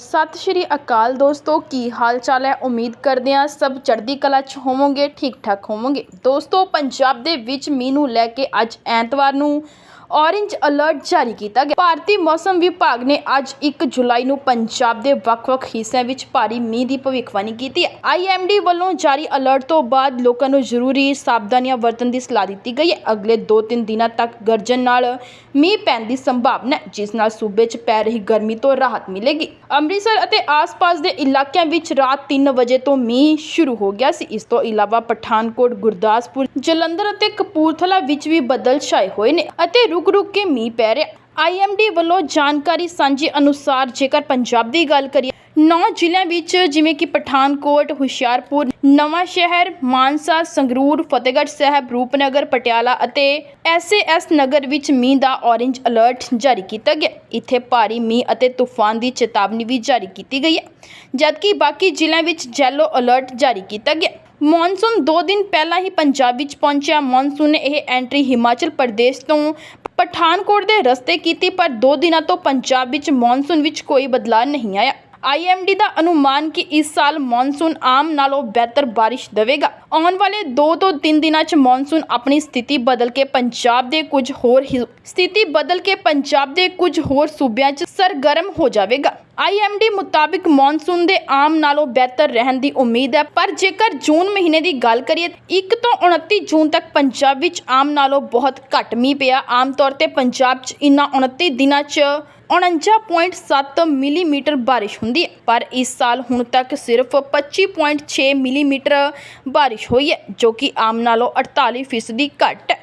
ਸਤਿ ਸ਼੍ਰੀ ਅਕਾਲ ਦੋਸਤੋ, ਕੀ ਹਾਲ ਚਾਲ ਹੈ? ਉਮੀਦ ਕਰਦੇ ਹਾਂ ਸਭ ਚੜ੍ਹਦੀ ਕਲਾ 'ਚ ਹੋਵੋਗੇ ਠੀਕ ਠਾਕ ਹੋਵੋਗੇ। ਦੋਸਤੋ, ਪੰਜਾਬ ਦੇ ਵਿੱਚ ਮੀਂਹ ਨੂੰ ਲੈ ਕੇ ਅੱਜ ਐਤਵਾਰ ਨੂੰ ਔਰੇਂਜ ਅਲਰਟ ਜਾਰੀ ਕੀਤਾ ਗਿਆ। ਭਾਰਤੀ ਮੌਸਮ ਵਿਭਾਗ ਨੇ ਅੱਜ 1 ਜੁਲਾਈ ਨੂੰ ਪੰਜਾਬ ਦੇ ਵੱਖ-ਵੱਖ ਹਿੱਸਿਆਂ ਵਿੱਚ ਭਾਰੀ ਮੀਂਹ ਦੀ ਭਵਿੱਖਬਾਣੀ ਕੀਤੀ ਹੈ। ਆਈਐਮਡੀ ਵੱਲੋਂ ਜਾਰੀ ਅਲਰਟ ਤੋਂ ਬਾਅਦ ਲੋਕਾਂ ਨੂੰ ਜ਼ਰੂਰੀ ਸਾਵਧਾਨੀਆਂ ਵਰਤਣ ਦੀ ਸਲਾਹ ਦਿੱਤੀ ਗਈ ਹੈ। ਅਗਲੇ 2-3 ਦਿਨਾਂ ਤੱਕ ਗਰਜਨ ਨਾਲ ਮੀਂਹ ਪੈਣ ਦੀ ਸੰਭਾਵਨਾ ਹੈ, ਜਿਸ ਨਾਲ ਸੂਬੇ 'ਚ ਪੈ ਰਹੀ ਗਰਮੀ ਤੋਂ ਰਾਹਤ ਮਿਲੇਗੀ। ਅੰਮ੍ਰਿਤਸਰ ਅਤੇ ਆਸ-ਪਾਸ ਦੇ ਇਲਾਕਿਆਂ ਵਿੱਚ ਰਾਤ 3 ਵਜੇ ਤੋਂ ਮੀਂਹ ਸ਼ੁਰੂ ਹੋ ਗਿਆ ਸੀ। ਇਸ ਤੋਂ ਇਲਾਵਾ ਪਠਾਨਕੋਟ, ਗੁਰਦਾਸਪੁਰ, ਜਲੰਧਰ ਅਤੇ ਕਪੂਰਥਲਾ ਵਿੱਚ ਵੀ ਬੱਦਲ ਛਾਏ ਹੋਏ ਨੇ ਅਤੇ ਰੁਕ-ਰੁਕ ਕੇ ਮੀਂਹ ਪੈ ਰਿਹਾ। ਆਈਐਮਡੀ ਵੱਲੋਂ ਜਾਣਕਾਰੀ ਸਾਂਝੀ ਅਨੁਸਾਰ ਜੇਕਰ ਪੰਜਾਬ ਦੀ ਗੱਲ ਕਰੀਏ, ਨੌ ਜ਼ਿਲ੍ਹਿਆਂ ਵਿੱਚ ਜਿਵੇਂ ਕਿ ਪਠਾਨਕੋਟ, ਹੁਸ਼ਿਆਰਪੁਰ, ਨਵਾਂ ਸ਼ਹਿਰ, ਮਾਨਸਾ, ਸੰਗਰੂਰ, ਫਤਿਹਗੜ੍ਹ ਸਾਹਿਬ, ਰੂਪਨਗਰ, ਪਟਿਆਲਾ ਅਤੇ ਐਸਏਐਸ ਨਗਰ ਵਿੱਚ ਮੀਂਹ ਦਾ ਔਰੇਂਜ ਅਲਰਟ ਜਾਰੀ ਕੀਤਾ ਗਿਆ। ਇੱਥੇ ਭਾਰੀ ਮੀਂਹ ਅਤੇ ਤੂਫਾਨ ਦੀ ਚੇਤਾਵਨੀ ਵੀ ਜਾਰੀ ਕੀਤੀ ਗਈ ਹੈ, ਜਦਕਿ ਬਾਕੀ ਜ਼ਿਲ੍ਹਿਆਂ ਵਿੱਚ ਯੈਲੋ ਅਲਰਟ ਜਾਰੀ ਕੀਤਾ ਗਿਆ। ਮੌਨਸੂਨ 2 ਦਿਨ ਪਹਿਲਾਂ ਹੀ ਪੰਜਾਬ ਵਿੱਚ ਪਹੁੰਚਿਆ ਮੌਨਸੂਨ ਨੇ ਇਹ ਐਂਟਰੀ ਹਿਮਾਚਲ ਪ੍ਰਦੇਸ਼ ਤੋਂ ਪਠਾਨਕੋਟ ਦੇ ਰਸਤੇ ਕੀਤੀ ਪਰ ਦੋ ਦਿਨਾਂ ਤੋਂ ਪੰਜਾਬ ਵਿੱਚ ਮੌਨਸੂਨ ਵਿੱਚ ਕੋਈ ਬਦਲਾਅ ਨਹੀਂ ਆਇਆ। ਆਈਐਮਡੀ ਦਾ ਅਨੁਮਾਨ ਕਿ ਇਸ ਸਾਲ ਮੌਨਸੂਨ ਆਮ ਨਾਲੋਂ ਬਿਹਤਰ ਬਾਰਿਸ਼ ਦੇਵੇਗਾ। ਆਉਣ ਵਾਲੇ 2 ਤੋਂ 3 ਦਿਨਾਂ 'ਚ ਮੌਨਸੂਨ ਆਪਣੀ ਸਥਿਤੀ ਬਦਲ ਕੇ ਪੰਜਾਬ ਦੇ ਕੁਝ ਹੋਰ ਸਥਿਤੀ ਬਦਲ ਕੇ ਪੰਜਾਬ ਦੇ ਕੁਝ ਹੋਰ ਸੂਬਿਆਂ 'ਚ ਸਰਗਰਮ ਹੋ ਜਾਵੇਗਾ। ਆਈਐਮਡੀ ਮੁਤਾਬਿਕ ਮੌਨਸੂਨ ਦੇ ਆਮ ਨਾਲੋਂ ਬਿਹਤਰ ਰਹਿਣ ਦੀ ਉਮੀਦ ਹੈ, ਪਰ ਜੇਕਰ ਜੂਨ ਮਹੀਨੇ ਦੀ ਗੱਲ ਕਰੀਏ 1 ਤੋਂ 29 ਜੂਨ ਤੱਕ ਪੰਜਾਬ ਵਿੱਚ ਆਮ ਨਾਲੋਂ ਬਹੁਤ ਘੱਟ ਮੀਂਹ ਪਿਆ। ਆਮ ਤੌਰ ਤੇ ਪੰਜਾਬ 'ਚ ਇਨ੍ਹਾਂ 29 ਦਿਨਾਂ 'ਚ 49.7 ਮਿਲੀਮੀਟਰ ਬਾਰਿਸ਼ ਹੁੰਦੀ ਹੈ, ਪਰ ਇਸ ਸਾਲ ਹੁਣ ਤੱਕ ਸਿਰਫ 25.6 ਮਿਲੀਮੀਟਰ ਬਾਰਿਸ਼ ਹੋਈ ਹੈ, ਜੋ ਕਿ ਆਮ ਨਾਲੋਂ 48% ਘੱਟ ਹੈ।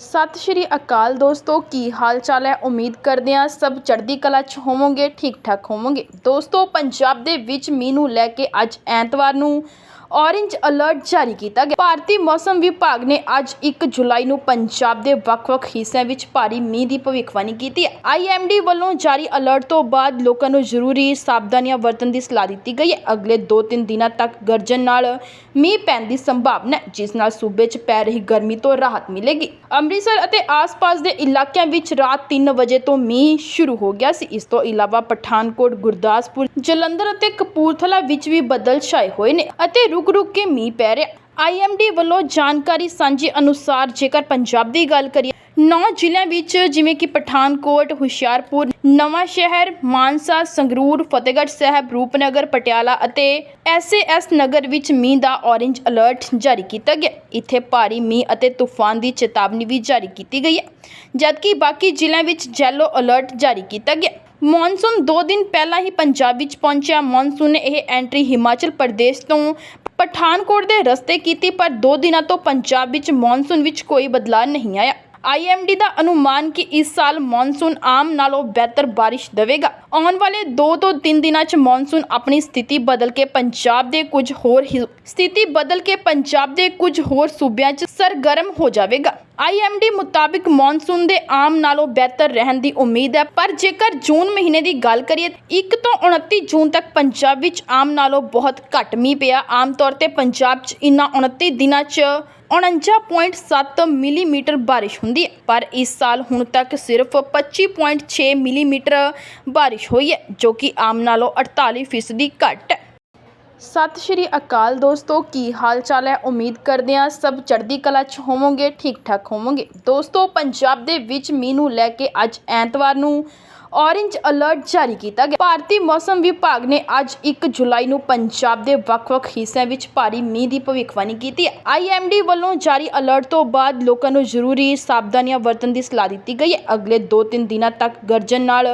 ਸਤਿ ਸ਼੍ਰੀ ਅਕਾਲ ਦੋਸਤੋ, ਕੀ ਹਾਲ ਚਾਲ ਹੈ? ਉਮੀਦ ਕਰਦੇ ਹਾਂ ਸਭ ਚੜ੍ਹਦੀ ਕਲਾ 'ਚ ਹੋਵੋਗੇ ਠੀਕ ਠਾਕ ਹੋਵੋਗੇ। ਦੋਸਤੋ, ਪੰਜਾਬ ਦੇ ਵਿੱਚ ਮੀਂਹ ਨੂੰ ਲੈ ਕੇ ਅੱਜ ਐਤਵਾਰ ਨੂੰ ਔਰੇਂਜ ਅਲਰਟ ਜਾਰੀ ਕੀਤਾ ਗਿਆ। ਭਾਰਤੀ ਮੌਸਮ ਵਿਭਾਗ ਨੇ ਅੱਜ 1 ਜੁਲਾਈ ਨੂੰ ਪੰਜਾਬ ਦੇ ਵੱਖ-ਵੱਖ ਹਿੱਸਿਆਂ ਵਿੱਚ ਭਾਰੀ ਮੀਂਹ ਦੀ ਭਵਿੱਖਬਾਣੀ ਕੀਤੀ ਆਈਐਮਡੀ ਵੱਲੋਂ ਜਾਰੀ ਅਲਰਟ ਤੋਂ ਬਾਅਦ ਲੋਕਾਂ ਨੂੰ ਜ਼ਰੂਰੀ ਸਾਵਧਾਨੀਆਂ ਵਰਤਣ ਦੀ ਸਲਾਹ ਦਿੱਤੀ ਗਈ ਹੈ। ਅਗਲੇ 2-3 ਦਿਨਾਂ ਤੱਕ ਗਰਜਨ ਨਾਲ ਮੀਂਹ ਪੈਣ ਦੀ ਸੰਭਾਵਨਾ ਹੈ, ਜਿਸ ਨਾਲ ਸੂਬੇ 'ਚ ਪੈ ਰਹੀ ਗਰਮੀ ਤੋਂ ਰਾਹਤ ਮਿਲੇਗੀ। ਅੰਮ੍ਰਿਤਸਰ ਅਤੇ ਆਸ-ਪਾਸ ਦੇ ਇਲਾਕਿਆਂ ਵਿੱਚ ਰਾਤ 3 ਵਜੇ ਤੋਂ ਮੀਂਹ ਸ਼ੁਰੂ ਹੋ ਗਿਆ ਸੀ। ਇਸ ਤੋਂ ਇਲਾਵਾ ਪਠਾਨਕੋਟ, ਗੁਰਦਾਸਪੁਰ, ਜਲੰਧਰ ਅਤੇ ਕਪੂਰਥਲਾ ਵਿੱਚ ਵੀ ਬੱਦਲ ਛਾਏ ਹੋਏ ਨੇ ਅਤੇ ਰੁਕ-ਰੁਕ ਕੇ ਮੀਂਹ ਪੈ ਰਿਹਾ। ਆਈਐਮਡੀ ਵੱਲੋਂ ਜਾਣਕਾਰੀ ਸਾਂਝੀ ਅਨੁਸਾਰ ਜੇਕਰ ਪੰਜਾਬ ਦੀ ਗੱਲ ਕਰੀਏ, ਨੌ ਜ਼ਿਲ੍ਹਿਆਂ ਵਿੱਚ ਜਿਵੇਂ ਕਿ ਪਠਾਨਕੋਟ, ਹੁਸ਼ਿਆਰਪੁਰ ਨਵਾਂ ਸ਼ਹਿਰ ਮਾਨਸਾ, ਸੰਗਰੂਰ, ਫਤਿਹਗੜ੍ਹ ਸਾਹਿਬ, ਰੂਪਨਗਰ, ਪਟਿਆਲਾ ਅਤੇ ਐਸਏਐਸ ਨਗਰ ਵਿੱਚ ਮੀਂਹ ਦਾ ਔਰੇਂਜ ਅਲਰਟ ਜਾਰੀ ਕੀਤਾ ਗਿਆ। ਇੱਥੇ ਭਾਰੀ ਮੀਂਹ ਅਤੇ ਤੂਫਾਨ ਦੀ ਚੇਤਾਵਨੀ ਵੀ ਜਾਰੀ ਕੀਤੀ ਗਈ ਹੈ, ਜਦਕਿ ਬਾਕੀ ਜ਼ਿਲ੍ਹਿਆਂ ਵਿੱਚ ਯੈਲੋ ਅਲਰਟ ਜਾਰੀ ਕੀਤਾ ਗਿਆ। ਮੌਨਸੂਨ 2 ਦਿਨ ਪਹਿਲਾਂ ਹੀ ਪੰਜਾਬ ਵਿੱਚ ਪਹੁੰਚਿਆ। ਮੌਨਸੂਨ ਨੇ ਇਹ ਐਂਟਰੀ ਹਿਮਾਚਲ ਪ੍ਰਦੇਸ਼ ਤੋਂ ਪਠਾਨਕੋਟ ਦੇ ਰਸਤੇ ਕੀਤੀ, ਪਰ 2 ਦਿਨਾਂ ਤੋਂ ਪੰਜਾਬ ਵਿੱਚ ਮੌਨਸੂਨ ਵਿੱਚ ਕੋਈ ਬਦਲਾਅ ਨਹੀਂ ਆਇਆ। ਆਈਐਮਡੀ ਦਾ ਅਨੁਮਾਨ ਕਿ ਇਸ ਸਾਲ ਮੌਨਸੂਨ ਆਮ ਨਾਲੋਂ ਬਿਹਤਰ ਬਾਰਿਸ਼ ਦੇਵੇਗਾ। ਆਉਣ ਵਾਲੇ 2 ਤੋਂ 3 ਦਿਨਾਂ 'ਚ ਮੌਨਸੂਨ ਆਪਣੀ ਸਥਿਤੀ ਬਦਲ ਕੇ ਪੰਜਾਬ ਦੇ ਕੁਝ ਹੋਰ ਸਥਿਤੀ ਬਦਲ ਕੇ ਪੰਜਾਬ ਦੇ ਕੁਝ ਹੋਰ ਸੂਬਿਆਂ 'ਚ ਸਰਗਰਮ ਹੋ ਜਾਵੇਗਾ। ਆਈਐਮਡੀ ਮੁਤਾਬਿਕ ਮੌਨਸੂਨ ਦੇ ਆਮ ਨਾਲੋਂ ਬਿਹਤਰ ਰਹਿਣ ਦੀ ਉਮੀਦ ਹੈ, ਪਰ ਜੇਕਰ ਜੂਨ ਮਹੀਨੇ ਦੀ ਗੱਲ ਕਰੀਏ 1 ਤੋਂ 29 ਜੂਨ ਤੱਕ ਪੰਜਾਬ ਵਿੱਚ ਆਮ ਨਾਲੋਂ ਬਹੁਤ ਘੱਟ ਮੀਂਹ ਪਿਆ। ਆਮ ਤੌਰ ਤੇ ਪੰਜਾਬ 'ਚ ਇਨ੍ਹਾਂ 29 ਦਿਨਾਂ 'ਚ 49.7 ਮਿਲੀਮੀਟਰ ਬਾਰਿਸ਼ ਹੁੰਦੀ ਹੈ, ਪਰ ਇਸ ਸਾਲ ਹੁਣ ਤੱਕ ਸਿਰਫ 25.6 ਮਿਲੀਮੀਟਰ ਬਾਰਿਸ਼ ਹੋਈ ਹੈ, ਜੋ ਕਿ ਆਮ ਨਾਲੋਂ 48% ਘੱਟ ਹੈ। ਸਤਿ ਸ਼੍ਰੀ ਅਕਾਲ ਦੋਸਤੋ, ਕੀ ਹਾਲ ਚਾਲ ਹੈ? ਉਮੀਦ ਕਰਦੇ ਹਾਂ ਸਭ ਚੜ੍ਹਦੀ ਕਲਾ 'ਚ ਹੋਵੋਗੇ ਠੀਕ ਠਾਕ ਹੋਵੋਗੇ। ਦੋਸਤੋ, ਪੰਜਾਬ ਦੇ ਵਿੱਚ ਮੀਂਹ ਨੂੰ ਲੈ ਕੇ ਅੱਜ ਐਤਵਾਰ ਨੂੰ ਔਰੇਂਜ ਅਲਰਟ ਜਾਰੀ ਕੀਤਾ ਗਿਆ। ਭਾਰਤੀ ਮੌਸਮ ਵਿਭਾਗ ਨੇ ਅੱਜ 1 ਜੁਲਾਈ ਨੂੰ ਪੰਜਾਬ ਦੇ ਵੱਖ-ਵੱਖ ਹਿੱਸਿਆਂ ਵਿੱਚ ਭਾਰੀ ਮੀਂਹ ਦੀ ਭਵਿੱਖਬਾਣੀ ਕੀਤੀ ਹੈ। ਆਈਐਮਡੀ ਵੱਲੋਂ ਜਾਰੀ ਅਲਰਟ ਤੋਂ ਬਾਅਦ ਲੋਕਾਂ ਨੂੰ ਜ਼ਰੂਰੀ ਸਾਵਧਾਨੀਆਂ ਵਰਤਣ ਦੀ ਸਲਾਹ ਦਿੱਤੀ ਗਈ ਹੈ। ਅਗਲੇ 2-3 ਦਿਨਾਂ ਤੱਕ ਗਰਜਨ ਨਾਲ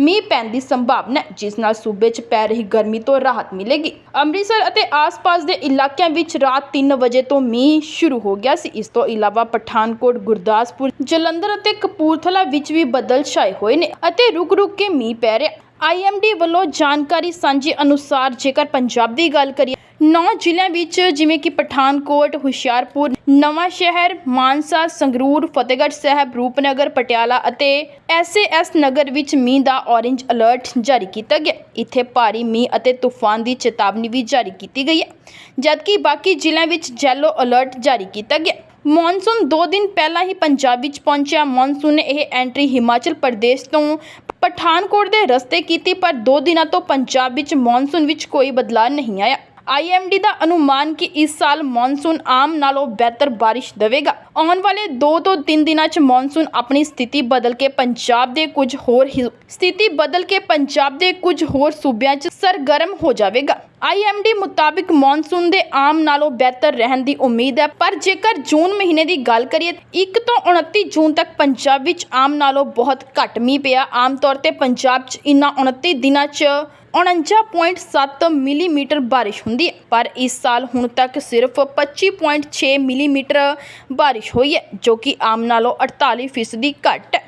ਮੀਂਹ ਪੈਣ ਦੀ ਸੰਭਾਵਨਾ ਹੈ, ਜਿਸ ਨਾਲ ਸੂਬੇ 'ਚ ਪੈ ਰਹੀ ਗਰਮੀ ਤੋਂ ਰਾਹਤ ਮਿਲੇਗੀ। ਅੰਮ੍ਰਿਤਸਰ ਅਤੇ ਆਸ-ਪਾਸ ਦੇ ਇਲਾਕਿਆਂ ਵਿੱਚ ਰਾਤ 3 ਵਜੇ ਤੋਂ ਮੀਂਹ ਸ਼ੁਰੂ ਹੋ ਗਿਆ ਸੀ। ਇਸ ਤੋਂ ਇਲਾਵਾ ਪਠਾਨਕੋਟ, ਗੁਰਦਾਸਪੁਰ, ਜਲੰਧਰ ਅਤੇ ਕਪੂਰਥਲਾ ਵਿੱਚ ਵੀ ਬੱਦਲ ਛਾਏ ਹੋਏ ਨੇ ਅਤੇ ਰੁਕ-ਰੁਕ ਕੇ ਮੀਂਹ ਪੈ ਰਿਹਾ। ਆਈਐਮਡੀ ਵੱਲੋਂ ਜਾਣਕਾਰੀ ਸਾਂਝੀ ਅਨੁਸਾਰ ਜੇਕਰ ਪੰਜਾਬ ਦੀ ਗੱਲ ਕਰੀਏ, ਨੌ ਜ਼ਿਲ੍ਹਿਆਂ ਵਿੱਚ ਜਿਵੇਂ ਕਿ ਪਠਾਨਕੋਟ, ਹੁਸ਼ਿਆਰਪੁਰ, ਨਵਾਂ ਸ਼ਹਿਰ, ਮਾਨਸਾ, ਸੰਗਰੂਰ, ਫਤਿਹਗੜ੍ਹ ਸਾਹਿਬ, ਰੂਪਨਗਰ, ਪਟਿਆਲਾ ਅਤੇ ਐਸਏਐਸ ਨਗਰ ਵਿੱਚ ਮੀਂਹ ਦਾ ਔਰੇਂਜ ਅਲਰਟ ਜਾਰੀ ਕੀਤਾ ਗਿਆ। ਇੱਥੇ ਭਾਰੀ ਮੀਂਹ ਅਤੇ ਤੂਫਾਨ ਦੀ ਚੇਤਾਵਨੀ ਵੀ ਜਾਰੀ ਕੀਤੀ ਗਈ ਹੈ, ਜਦਕਿ ਬਾਕੀ ਜ਼ਿਲ੍ਹਿਆਂ ਵਿੱਚ ਯੈਲੋ ਅਲਰਟ ਜਾਰੀ ਕੀਤਾ ਗਿਆ। ਮੌਨਸੂਨ 2 ਦਿਨ ਪਹਿਲਾਂ ਹੀ ਪੰਜਾਬ ਵਿੱਚ ਪਹੁੰਚਿਆ ਮੌਨਸੂਨ। ਨੇ ਇਹ ਐਂਟਰੀ ਹਿਮਾਚਲ ਪ੍ਰਦੇਸ਼ ਤੋਂ ਪਠਾਨਕੋਟ ਦੇ ਰਸਤੇ ਕੀਤੀ, ਪਰ 2 ਦਿਨਾਂ ਤੋਂ ਪੰਜਾਬ ਵਿੱਚ ਮੌਨਸੂਨ ਵਿੱਚ ਕੋਈ ਬਦਲਾਅ ਨਹੀਂ ਆਇਆ। ਆਈਐਮਡੀ ਦਾ ਅਨੁਮਾਨ ਕਿ ਇਸ ਸਾਲ ਮੌਨਸੂਨ ਆਮ ਨਾਲੋਂ ਬਿਹਤਰ ਬਾਰਿਸ਼ ਦੇਵੇਗਾ। ਆਉਣ ਵਾਲੇ 2 ਤੋਂ 3 ਦਿਨਾਂ 'ਚ ਮੌਨਸੂਨ ਆਪਣੀ ਸਥਿਤੀ ਬਦਲ ਕੇ ਪੰਜਾਬ ਦੇ ਕੁਝ ਹੋਰ ਸਥਿਤੀ ਬਦਲ ਕੇ ਪੰਜਾਬ ਦੇ ਕੁਝ ਹੋਰ ਸੂਬਿਆਂ 'ਚ ਸਰਗਰਮ ਹੋ ਜਾਵੇਗਾ। ਆਈਐਮਡੀ ਮੁਤਾਬਿਕ ਮੌਨਸੂਨ ਦੇ ਆਮ ਨਾਲੋਂ ਬਿਹਤਰ ਰਹਿਣ ਦੀ ਉਮੀਦ ਹੈ, ਪਰ ਜੇਕਰ ਜੂਨ ਮਹੀਨੇ ਦੀ ਗੱਲ ਕਰੀਏ 1 ਤੋਂ 29 ਜੂਨ ਤੱਕ ਪੰਜਾਬ ਵਿੱਚ ਆਮ ਨਾਲੋਂ ਬਹੁਤ ਘੱਟ ਮੀਂਹ ਪਿਆ। ਆਮ ਤੌਰ ਤੇ ਪੰਜਾਬ 'ਚ ਇਨ੍ਹਾਂ 29 ਦਿਨਾਂ 'ਚ 49.7 ਮਿਲੀਮੀਟਰ ਬਾਰਿਸ਼ ਹੁੰਦੀ ਹੈ, ਪਰ ਇਸ ਸਾਲ ਹੁਣ ਤੱਕ ਸਿਰਫ 25.6 ਮਿਲੀਮੀਟਰ ਬਾਰਿਸ਼ ਹੋਈ ਹੈ, ਜੋ ਕਿ ਆਮ ਨਾਲੋਂ 48% ਘੱਟ ਹੈ।